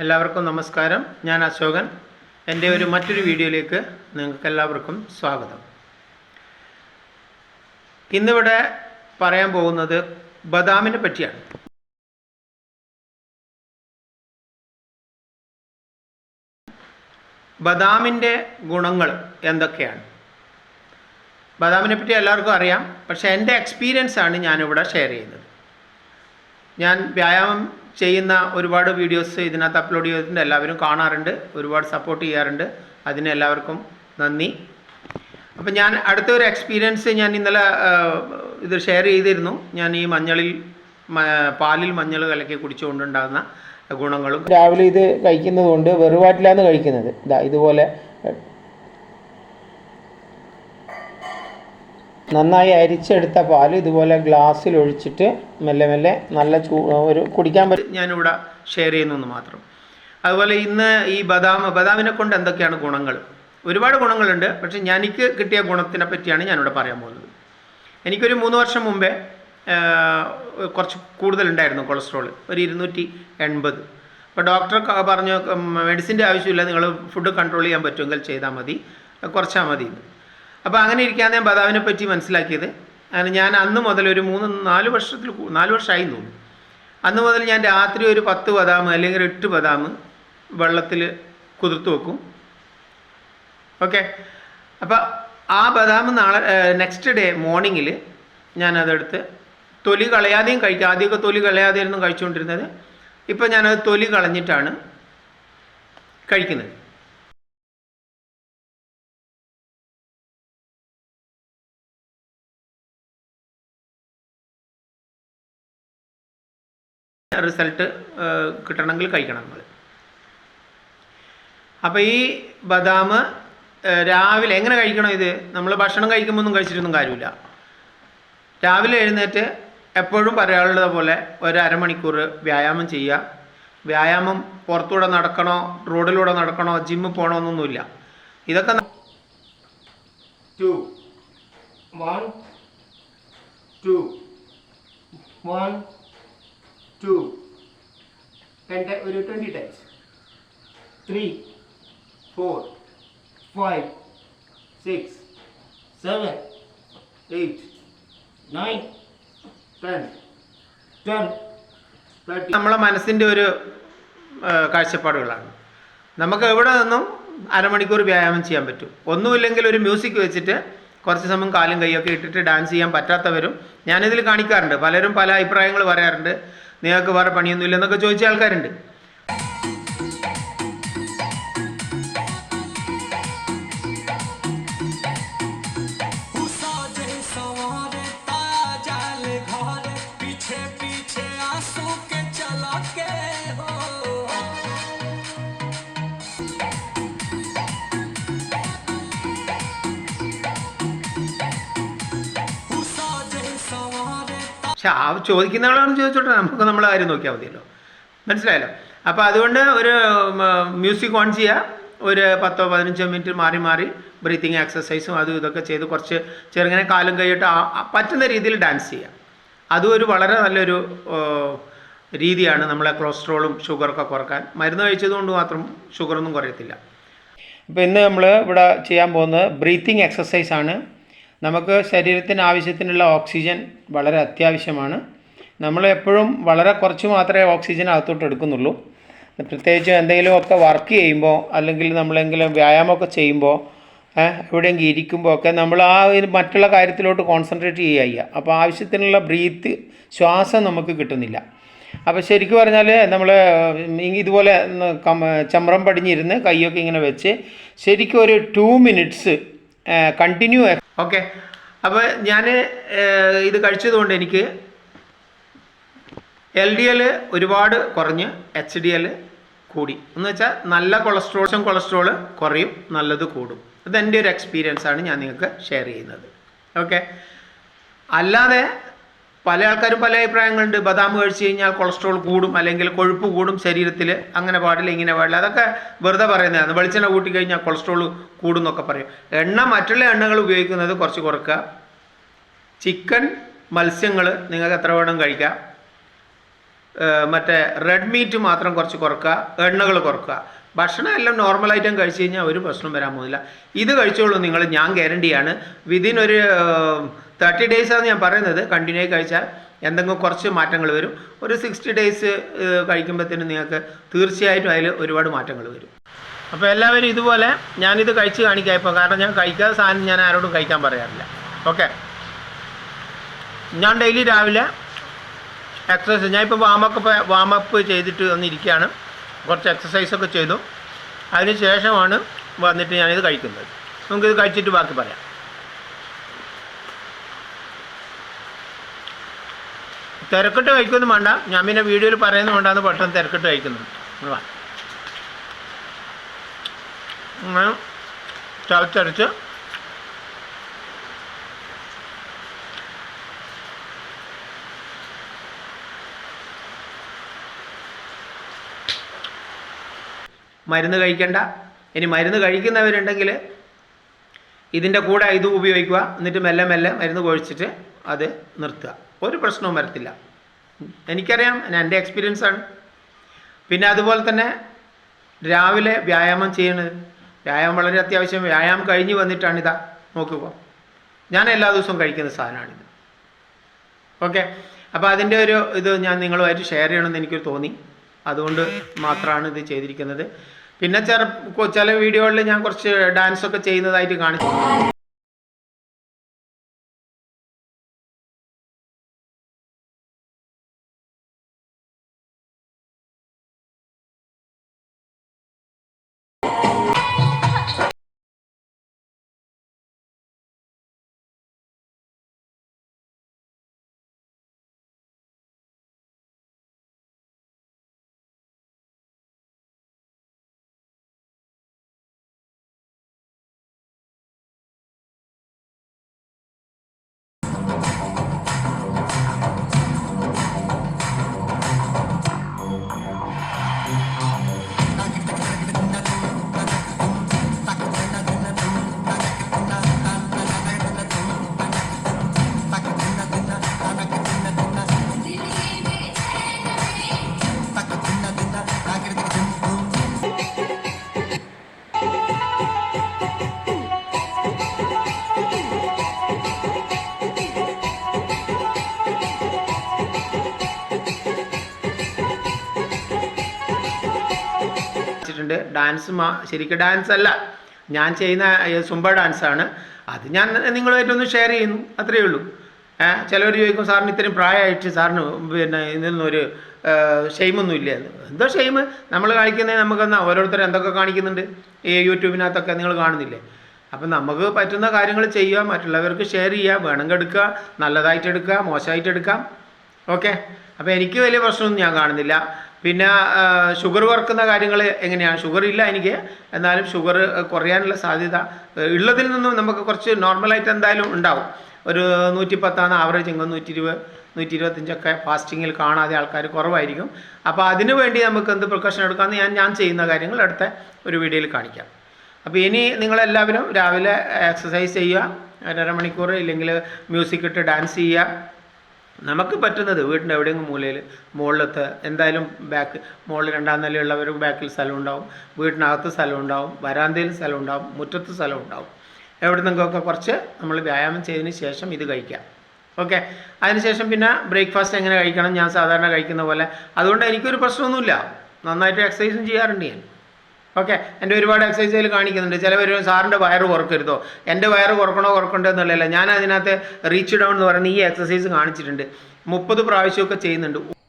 എല്ലാവർക്കും നമസ്കാരം. ഞാൻ അശോകൻ. എന്റെ ഒരു മറ്റൊരു വീഡിയോയിലേക്ക് നിങ്ങൾക്ക് എല്ലാവർക്കും സ്വാഗതം. ഇന്നിവിടെ പറയാൻ പോകുന്നത് ബദാമിനെ പറ്റിയാണ്. ബദാമിന്റെ ഗുണങ്ങൾ എന്തൊക്കെയാണ്? ബദാമിനെ പറ്റി എല്ലാവർക്കും അറിയാം. പക്ഷേ എന്റെ എക്സ്പീരിയൻസ് ആണ് ഞാനിവിടെ ഷെയർ ചെയ്യുന്നത്. ഞാൻ വ്യായാമം ചെയ്യുന്ന ഒരുപാട് വീഡിയോസ് ഇതിനകത്ത് അപ്ലോഡ് ചെയ്തിട്ടുണ്ട്. എല്ലാവരും കാണാറുണ്ട്. ഒരുപാട് സപ്പോർട്ട് ചെയ്യാറുണ്ട്. അതിന് എല്ലാവർക്കും നന്ദി. അപ്പം ഞാൻ അടുത്ത ഒരു എക്സ്പീരിയൻസ് ഞാൻ ഇന്നലെ ഇത് ഷെയർ ചെയ്തിരുന്നു. ഞാൻ ഈ മഞ്ഞളിൽ പാലിൽ മഞ്ഞൾ കലക്കി കുടിച്ചുകൊണ്ടുണ്ടാകുന്ന ഗുണങ്ങളും. രാവിലെ ഇത് കഴിക്കുന്നതുകൊണ്ട് കൊണ്ട് വെറുവാറ്റിലാണ് കഴിക്കുന്നത്. ഇതാ ഇതുപോലെ നന്നായി അരിച്ചെടുത്ത പാൽ ഇതുപോലെ ഗ്ലാസ്സിൽ ഒഴിച്ചിട്ട് മെല്ലെ മെല്ലെ നല്ല ചൂ ഒരു കുടിക്കാൻ പറ്റും ഞാനിവിടെ ഷെയർ ചെയ്യുന്നു മാത്രം. അതുപോലെ ഇന്ന് ഈ ബദാം ബദാമിനെ കൊണ്ട് എന്തൊക്കെയാണ് ഗുണങ്ങൾ ഒരുപാട് ഗുണങ്ങളുണ്ട് പക്ഷേ എനിക്ക് കിട്ടിയ ഗുണത്തിനെ പറ്റിയാണ് ഞാനിവിടെ പറയാൻ പോകുന്നത്. എനിക്കൊരു മൂന്ന് വർഷം മുമ്പേ കുറച്ച് കൂടുതലുണ്ടായിരുന്നു കൊളസ്ട്രോൾ ഒരു ഇരുന്നൂറ്റി എൺപത്. അപ്പോൾ ഡോക്ടർ പറഞ്ഞു മെഡിസിന്റെ ആവശ്യമില്ല നിങ്ങൾ ഫുഡ് കൺട്രോൾ ചെയ്യാൻ പറ്റുമെങ്കിൽ ചെയ്താൽ മതി കുറച്ചാൽ മതി. അപ്പോൾ അങ്ങനെ ഇരിക്കാതെ ഞാൻ ബദാവിനെ പറ്റി മനസ്സിലാക്കിയത്. അങ്ങനെ ഞാൻ അന്ന് മുതൽ ഒരു മൂന്ന് നാല് വർഷത്തിൽ നാല് വർഷമായി തോന്നുന്നു. അന്ന് മുതൽ ഞാൻ രാത്രി ഒരു പത്ത് ബദാം അല്ലെങ്കിൽ എട്ട് ബദാം വെള്ളത്തിൽ കുതിർത്ത് വെക്കും. ഓക്കെ? അപ്പോൾ ആ ബദാം നാളെ നെക്സ്റ്റ് ഡേ മോർണിംഗിൽ ഞാനതെടുത്ത് തൊലി കളയാതെയും കഴിക്കുക ആദ്യമൊക്കെ തൊലി കളയാതെയായിരുന്നു കഴിച്ചുകൊണ്ടിരുന്നത്. ഇപ്പം ഞാനത് തൊലി കളഞ്ഞിട്ടാണ് കഴിക്കുന്നത്. റിസൾട്ട് കിട്ടണമെങ്കിൽ കഴിക്കണം നമ്മൾ. അപ്പോൾ ഈ ബദാം രാവിലെ എങ്ങനെ കഴിക്കണം ഇത്? നമ്മൾ ഭക്ഷണം കഴിക്കുമ്പോൾ ഒന്നും കഴിച്ചിട്ടൊന്നും കാര്യമില്ല. രാവിലെ എഴുന്നേറ്റ് എപ്പോഴും പറയാനുള്ളത് പോലെ ഒരു അരമണിക്കൂർ വ്യായാമം ചെയ്യുക. വ്യായാമം പുറത്തൂടെ നടക്കണോ റോഡിലൂടെ നടക്കണോ ജിമ്മിൽ പോകണമെന്നൊന്നുമില്ല ഇതൊക്കെ two one two one two രണ്ട് ഒരു twenty times three four five six seven eight nine ten ten thirty നമ്മളെ മനസ്സിന്റെ ഒരു കാഴ്ചപ്പാടുകളാണ്. നമുക്ക് എവിടെ നിന്നും അരമണിക്കൂർ വ്യായാമം ചെയ്യാൻ പറ്റും? ഒന്നുമില്ലെങ്കിൽ ഒരു മ്യൂസിക് വെച്ചിട്ട് കുറച്ച് സമയം കാലും കൈയൊക്കെ ഇട്ടിട്ട് ഡാൻസ് ചെയ്യാൻ പറ്റാത്തവരും ഞാനിതിൽ കാണിക്കാറുണ്ട്. പലരും പല അഭിപ്രായങ്ങൾ പറയാറുണ്ട്. നിങ്ങൾക്ക് വേറെ പണിയൊന്നുമില്ല എന്നൊക്കെ ചോദിച്ച ആൾക്കാരുണ്ട്. പക്ഷെ ആ ചോദിക്കുന്ന ആളാണ് ചോദിച്ചോട്ടെ നമുക്ക് നമ്മളെ കാര്യം നോക്കിയാൽ മതിയല്ലോ. മനസ്സിലായല്ലോ? അപ്പോൾ അതുകൊണ്ട് ഒരു മ്യൂസിക് ഓൺ ചെയ്യുക ഒരു പത്തോ പതിനഞ്ചോ മിനിറ്റ് മാറി മാറി ബ്രീത്തിങ് എക്സസൈസും അതും ഇതൊക്കെ ചെയ്ത് കുറച്ച് ചെറുങ്ങനെ കാലും കൈയിട്ട് പറ്റുന്ന രീതിയിൽ ഡാൻസ് ചെയ്യുക അതും ഒരു വളരെ നല്ലൊരു രീതിയാണ് നമ്മളെ കൊളസ്ട്രോളും ഷുഗറൊക്കെ കുറയ്ക്കാൻ. മരുന്ന് കഴിച്ചതുകൊണ്ട് മാത്രം ഷുഗറൊന്നും കുറയത്തില്ല. അപ്പോൾ ഇന്ന് നമ്മൾ ഇവിടെ ചെയ്യാൻ പോകുന്നത് ബ്രീത്തിങ് എക്സസൈസാണ്. നമുക്ക് ശരീരത്തിന് ആവശ്യത്തിനുള്ള ഓക്സിജൻ വളരെ അത്യാവശ്യമാണ്. നമ്മൾ എപ്പോഴും വളരെ കുറച്ച് മാത്രമേ ഓക്സിജൻ അകത്തോട്ട് എടുക്കുന്നുള്ളൂ. പ്രത്യേകിച്ച് എന്തെങ്കിലുമൊക്കെ വർക്ക് ചെയ്യുമ്പോൾ അല്ലെങ്കിൽ നമ്മളെങ്കിലും വ്യായാമമൊക്കെ ചെയ്യുമ്പോൾ എവിടെയെങ്കിലും ഇരിക്കുമ്പോൾ ഒക്കെ നമ്മൾ ആ മറ്റുള്ള കാര്യത്തിലോട്ട് കോൺസെൻട്രേറ്റ് ചെയ്യുക അപ്പോൾ ആവശ്യത്തിനുള്ള ബ്രീത്ത് ശ്വാസം നമുക്ക് കിട്ടുന്നില്ല. അപ്പോൾ ശരിക്കും പറഞ്ഞാൽ നമ്മൾ ഇതുപോലെ ചമ്രം പടിഞ്ഞിരുന്ന് കൈയൊക്കെ ഇങ്ങനെ വെച്ച് ശരിക്കും ഒരു ടു മിനിറ്റ്സ് കണ്ടിന്യൂ ഓക്കെ. അപ്പോൾ ഞാൻ ഇത് കഴിച്ചതുകൊണ്ട് എനിക്ക് എൽ ഡി എൽ ഒരുപാട് കുറഞ്ഞ് എച്ച് ഡി എൽ കൂടി. എന്ന് വെച്ചാൽ നല്ല കൊളസ്ട്രോൾ കൊളസ്ട്രോൾ കുറയും നല്ലത് കൂടും. ഇതെന്റെ ഒരു എക്സ്പീരിയൻസ് ആണ് ഞാൻ നിങ്ങൾക്ക് ഷെയർ ചെയ്യുന്നത്. ഓക്കെ. അല്ലാതെ പല ആൾക്കാരും പല അഭിപ്രായങ്ങളുണ്ട്. ബദാം കഴിച്ച് കഴിഞ്ഞാൽ കൊളസ്ട്രോൾ കൂടും അല്ലെങ്കിൽ കൊഴുപ്പ് കൂടും ശരീരത്തിൽ. അങ്ങനെ പാടില്ല ഇങ്ങനെ പാടില്ല. അതൊക്കെ വെറുതെ പറയുന്നതാണ്. വെളിച്ചെണ്ണ കൂട്ടി കഴിഞ്ഞാൽ കൊളസ്ട്രോൾ കൂടും എന്നൊക്കെ പറയും. എണ്ണ മറ്റുള്ള എണ്ണകൾ ഉപയോഗിക്കുന്നത് കുറച്ച് കുറക്കുക. ചിക്കൻ മത്സ്യങ്ങൾ നിങ്ങൾക്ക് എത്ര വേണം കഴിക്കാം. മറ്റേ റെഡ് മീറ്റ് മാത്രം കുറച്ച് കുറക്കുക. എണ്ണകൾ കുറക്കുക. ഭക്ഷണം എല്ലാം നോർമൽ ഐറ്റം കഴിച്ചു കഴിഞ്ഞാൽ ഒരു പ്രശ്നം വരാൻ പോകുന്നില്ല. ഇത് കഴിച്ചോളൂ നിങ്ങൾ ഞാൻ ഗ്യാരണ്ടിയാണ് വിതിൻ ഒരു തേർട്ടി ഡേയ്സാണ് ഞാൻ പറയുന്നത്. കണ്ടിന്യൂ ആയി കഴിച്ചാൽ എന്തെങ്കിലും കുറച്ച് മാറ്റങ്ങൾ വരും. ഒരു സിക്സ്റ്റി ഡേയ്സ് കഴിക്കുമ്പോഴത്തേനും നിങ്ങൾക്ക് തീർച്ചയായിട്ടും അതിൽ ഒരുപാട് മാറ്റങ്ങൾ വരും. അപ്പോൾ എല്ലാവരും ഇതുപോലെ ഞാനിത് കഴിച്ച് കാണിക്കാം ഇപ്പോൾ കാരണം ഞാൻ കഴിക്കാത്ത സാധനം ഞാൻ ആരോടും കഴിക്കാൻ പറയാറില്ല. ഓക്കെ ഞാൻ ഡെയിലി രാവിലെ എക്സസൈസ് ഞാൻ ഇപ്പോൾ വാമപ്പ് വാമപ്പ് ചെയ്തിട്ട് വന്നിരിക്കുകയാണ്. കുറച്ച് എക്സസൈസൊക്കെ ചെയ്തു. അതിന് ശേഷമാണ് വന്നിട്ട് ഞാനിത് കഴിക്കുന്നത്. നമുക്കിത് കഴിച്ചിട്ട് ബാക്കി പറയാം. തിരക്കിട്ട് കഴിക്കൊന്നും വേണ്ട. ഞാൻ പിന്നെ വീഡിയോയിൽ പറയുന്നുകൊണ്ടാണ് പെട്ടെന്ന് തിരക്കിട്ട് കഴിക്കുന്നത്. ചവച്ചരച്ച് മരുന്ന് കഴിക്കണ്ട. ഇനി മരുന്ന് കഴിക്കുന്നവരുണ്ടെങ്കിൽ ഇതിന്റെ കൂടെ ഇത് ഉപയോഗിക്കുക. എന്നിട്ട് മെല്ലെ മെല്ലെ മരുന്ന് കൊഴിച്ചിട്ട് അത് നിർത്തുക. ഒരു പ്രശ്നവും വരത്തില്ല. എനിക്കറിയാം എന്റെ എക്സ്പീരിയൻസ് ആണ്. പിന്നെ അതുപോലെ തന്നെ രാവിലെ വ്യായാമം ചെയ്യണത്. വ്യായാമം വളരെ അത്യാവശ്യം. വ്യായാമം കഴിഞ്ഞ് വന്നിട്ടാണിതാ നോക്കുക ഞാൻ എല്ലാ ദിവസവും കഴിക്കുന്ന സാധനമാണിത്. ഓക്കെ? അപ്പോൾ അതിന്റെ ഒരു ഇത് ഞാൻ നിങ്ങളുമായിട്ട് ഷെയർ ചെയ്യണമെന്ന് എനിക്ക് തോന്നി. അതുകൊണ്ട് മാത്രമാണ് ഇത് ചെയ്തിരിക്കുന്നത്. പിന്നെ ചെറു ചില വീഡിയോകളിൽ ഞാൻ കുറച്ച് ഡാൻസ് ഒക്കെ ചെയ്യുന്നതായിട്ട് കാണിച്ചു ഡാൻസ് ശരിക്കും ഡാൻസ് അല്ല. ഞാൻ ചെയ്യുന്ന സുംബ ഡാൻസാണ് അത് ഞാൻ നിങ്ങളുമായിട്ടൊന്ന് ഷെയർ ചെയ്യുന്നു അത്രയേ ഉള്ളൂ. ചിലവർ ചോദിക്കും സാറിന് ഇത്രയും പ്രായമായിട്ട് സാറിന് പിന്നെ ഇതിനൊരു ഷെയിമൊന്നും ഇല്ല എന്തോ ഷെയിം നമ്മൾ കാണിക്കുന്നത് നമുക്കെന്നാ ഓരോരുത്തർ എന്തൊക്കെ കാണിക്കുന്നുണ്ട്? ഈ യൂട്യൂബിനകത്തൊക്കെ നിങ്ങൾ കാണുന്നില്ലേ? അപ്പം നമുക്ക് പറ്റുന്ന കാര്യങ്ങൾ ചെയ്യുക മറ്റുള്ളവർക്ക് ഷെയർ ചെയ്യുക വേണമെങ്കിൽ എടുക്കുക നല്ലതായിട്ട് എടുക്കുക മോശമായിട്ട് എടുക്കാം. ഓക്കെ? അപ്പോൾ എനിക്ക് വലിയ പ്രശ്നമൊന്നും ഞാൻ കാണുന്നില്ല. പിന്നെ ഷുഗർ കുറക്കുന്ന കാര്യങ്ങൾ എങ്ങനെയാണ്? ഷുഗർ ഇല്ല എനിക്ക്. എന്നാലും ഷുഗർ കുറയാനുള്ള സാധ്യത ഉള്ളതിൽ നിന്നും നമുക്ക് കുറച്ച് നോർമലായിട്ട് എന്തായാലും ഉണ്ടാവും. ഒരു നൂറ്റി പത്താണ് ആവറേജ് എങ്കിൽ നൂറ്റി ഇരുപത് നൂറ്റി ഇരുപത്തഞ്ചൊക്കെ ഫാസ്റ്റിങ്ങിൽ കാണാതെ ആൾക്കാർ കുറവായിരിക്കും. അപ്പോൾ അതിനു വേണ്ടി നമുക്ക് എന്ത് പ്രിക്കോഷൻ എടുക്കാമെന്ന് ഞാൻ ഞാൻ ചെയ്യുന്ന കാര്യങ്ങൾ അടുത്ത ഒരു വീഡിയോയിൽ കാണിക്കാം. അപ്പോൾ ഇനി നിങ്ങളെല്ലാവരും രാവിലെ എക്സസൈസ് ചെയ്യുക അരമണിക്കൂർ ഇല്ലെങ്കിൽ മ്യൂസിക് ഇട്ട് ഡാൻസ് ചെയ്യുക നമുക്ക് പറ്റുന്നത് വീടിന്റെ എവിടെയെങ്കിലും മൂലയിൽ മുകളിലത്തെ എന്തായാലും ബാക്ക് മുകളിൽ രണ്ടാം നിലയുള്ളവർ ബാക്കിൽ സ്ഥലം ഉണ്ടാവും വീടിനകത്ത് സ്ഥലം ഉണ്ടാവും വരാന്തയിൽ സ്ഥലം ഉണ്ടാവും മുറ്റത്ത് സ്ഥലം ഉണ്ടാവും. എവിടെ നിന്നൊക്കെ കുറച്ച് നമ്മൾ വ്യായാമം ചെയ്തതിന് ശേഷം ഇത് കഴിക്കാം. ഓക്കെ അതിനുശേഷം പിന്നെ ബ്രേക്ക്ഫാസ്റ്റ് എങ്ങനെ കഴിക്കണം? ഞാൻ സാധാരണ കഴിക്കുന്ന പോലെ. അതുകൊണ്ട് എനിക്കൊരു പ്രശ്നമൊന്നുമില്ല. നന്നായിട്ട് എക്സസൈസും ചെയ്യാറുണ്ട് ഞാൻ. ഓക്കെ എന്റെ ഒരുപാട് എക്സസൈസുകൾ കാണിക്കുന്നുണ്ട്. ചിലവർ സാറിന്റെ വയറ് കുറക്കരുതോ? എന്റെ വയറ് കുറക്കണോ കുറക്കണ്ടോ എന്നുള്ളതല്ല. ഞാൻ അതിനകത്ത് റീച്ച് ഡൗൺ എന്ന് പറയുന്ന ഈ എക്സസൈസ് കാണിച്ചിട്ടുണ്ട്. മുപ്പത് പ്രാവശ്യമൊക്കെ ചെയ്യുന്നുണ്ട്.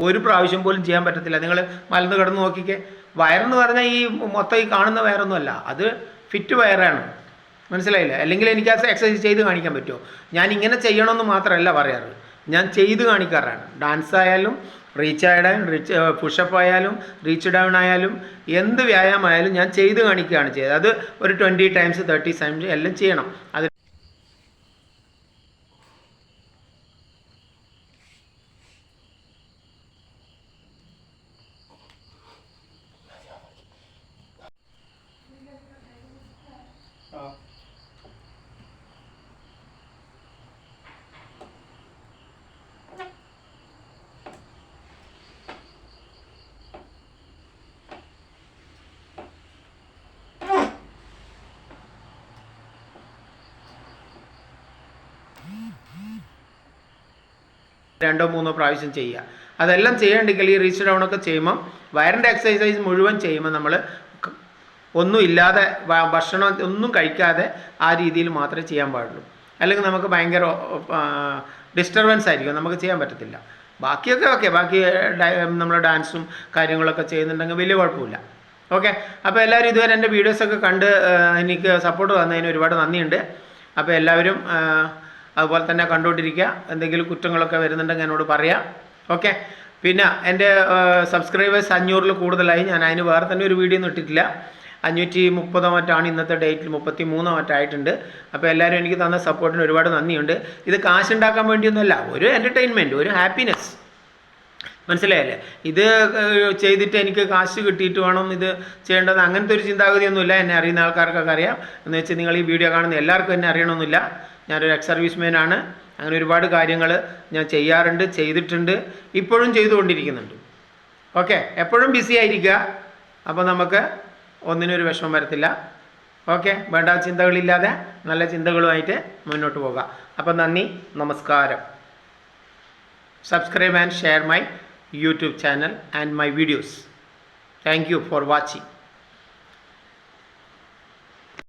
ഒരു പ്രാവശ്യം പോലും ചെയ്യാൻ പറ്റത്തില്ല. നിങ്ങൾ മലന്ന് കിടന്ന് നോക്കിക്കേ. വയറെന്ന് പറഞ്ഞാൽ ഈ മൊത്തം ഈ കാണുന്ന വയറൊന്നുമല്ല. അത് ഫിറ്റ് വയറാണ്. മനസ്സിലായില്ല? അല്ലെങ്കിൽ എനിക്ക് ആ എക്സസൈസ് ചെയ്ത് കാണിക്കാൻ പറ്റുമോ? ഞാൻ ഇങ്ങനെ ചെയ്യണമെന്ന് മാത്രമല്ല പറയാറ്. ഞാൻ ചെയ്ത് കാണിക്കാറാണ്. ഡാൻസ് ആയാലും റീച്ച് ആയാലും റീച്ച് പുഷപ്പ് ആയാലും റീച്ച് ഡൗൺ ആയാലും എന്ത് വ്യായാമമായാലും ഞാൻ ചെയ്ത് കാണിക്കുകയാണ് ചെയ്തത്. അത് ഒരു ട്വന്റി ടൈംസ് തേർട്ടി ടൈംസ് എല്ലാം ചെയ്യണം. അത് രണ്ടോ മൂന്നോ പ്രാവശ്യം ചെയ്യുക. അതെല്ലാം ചെയ്യണമെങ്കിൽ ഈ റീച്ച് ഡൗൺ ഒക്കെ ചെയ്യുമ്പോൾ വയറിന്റെ എക്സസൈസ് മുഴുവൻ ചെയ്യുമ്പോൾ നമ്മൾ ഒന്നും ഇല്ലാതെ ഭക്ഷണം ഒന്നും കഴിക്കാതെ ആ രീതിയിൽ മാത്രമേ ചെയ്യാൻ പാടുള്ളൂ. അല്ലെങ്കിൽ നമുക്ക് ഭയങ്കര ഡിസ്റ്റർബൻസ് ആയിരിക്കും. നമുക്ക് ചെയ്യാൻ പറ്റത്തില്ല. ബാക്കിയൊക്കെ ഓക്കെ ബാക്കി നമ്മൾ ഡാൻസും കാര്യങ്ങളൊക്കെ ചെയ്യുന്നുണ്ടെങ്കിൽ വലിയ കുഴപ്പമില്ല. ഓക്കെ അപ്പോൾ എല്ലാവരും ഇതുവരെ എന്റെ വീഡിയോസൊക്കെ കണ്ട് എനിക്ക് സപ്പോർട്ട് തന്നതിന് ഒരുപാട് നന്ദിയുണ്ട്. അപ്പോൾ എല്ലാവരും അതുപോലെ തന്നെ കണ്ടുകൊണ്ടിരിക്കുക. എന്തെങ്കിലും കുറ്റങ്ങളൊക്കെ വരുന്നുണ്ടെങ്കിൽ എന്നോട് പറയാം. ഓക്കെ? പിന്നെ എന്റെ സബ്സ്ക്രൈബേഴ്സ് അഞ്ഞൂറിൽ കൂടുതലായി. ഞാൻ അതിന് വേറെ തന്നെ ഒരു വീഡിയോ ഒന്നും ഇട്ടിട്ടില്ല. അഞ്ഞൂറ്റി മുപ്പതോ മറ്റാണ് ഇന്നത്തെ ഡേറ്റിൽ മുപ്പത്തി മൂന്നോ മറ്റായിട്ടുണ്ട് അപ്പോൾ എല്ലാവരും എനിക്ക് തന്ന സപ്പോർട്ടിന് ഒരുപാട് നന്ദിയുണ്ട്. ഇത് കാശുണ്ടാക്കാൻ വേണ്ടിയൊന്നുമല്ല ഒരു എന്റർടൈൻമെന്റ് ഒരു ഹാപ്പിനെസ് മനസ്സിലായല്ലേ? ഇത് ചെയ്തിട്ട് എനിക്ക് കാശ് കിട്ടിയിട്ട് വേണം ഇത് ചെയ്യേണ്ടത്. അങ്ങനത്തെ ഒരു ചിന്താഗതിയൊന്നുമില്ല. എന്നെ അറിയുന്ന ആൾക്കാർക്കൊക്കെ അറിയാം. എന്ന് വെച്ചാൽ നിങ്ങൾ ഈ വീഡിയോ കാണുന്ന എല്ലാവർക്കും എന്നെ അറിയണമെന്നില്ല. ഞാനൊരു എക്സ് സർവീസ് ആണ്. അങ്ങനെ ഒരുപാട് കാര്യങ്ങൾ ഞാൻ ചെയ്യാറുണ്ട് ചെയ്തിട്ടുണ്ട് ഇപ്പോഴും ചെയ്തുകൊണ്ടിരിക്കുന്നുണ്ട്. ഓക്കെ എപ്പോഴും ബിസി ആയിരിക്കുക. അപ്പോൾ നമുക്ക് ഒന്നിനും ഒരു വിഷമം വരത്തില്ല. ഓക്കെ വേണ്ട ചിന്തകളില്ലാതെ നല്ല ചിന്തകളുമായിട്ട് മുന്നോട്ട് പോകാം. അപ്പോൾ നന്ദി നമസ്കാരം. Subscribe and share my YouTube channel and my videos thank you for watching.